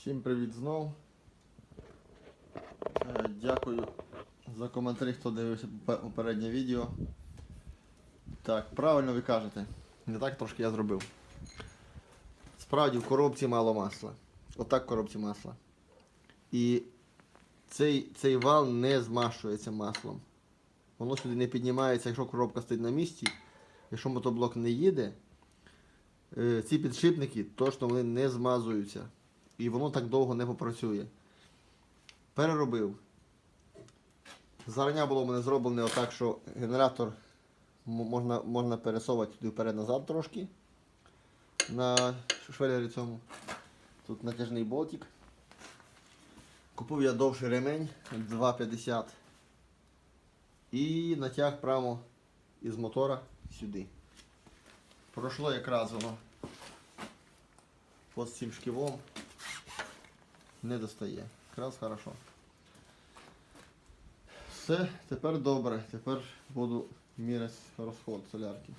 Всім привіт знов. Е, Дякую за коментарі, хто дивився попереднє відео. Так, правильно ви кажете. Не так трошки я зробив. Справді в коробці мало масла. Отак в коробці масла. І цей, цей вал не змащується маслом. Воно сюди не піднімається, якщо коробка стоїть на місці. Якщо мотоблок не їде, е, ці підшипники точно вони не змазуються. І воно так довго не попрацює. Переробив. Зарання було в мене зроблене отак, що генератор можна, можна пересовувати туди вперед-назад трошки. На швелері цьому. Тут натяжний болтик. Купив я довший ремень 2,50 і натяг прямо із мотора сюди. Пройшло якраз воно під цим шківом. Не достає. Якраз хорошо. Все, тепер добре. Тепер буду міряти розход солярки.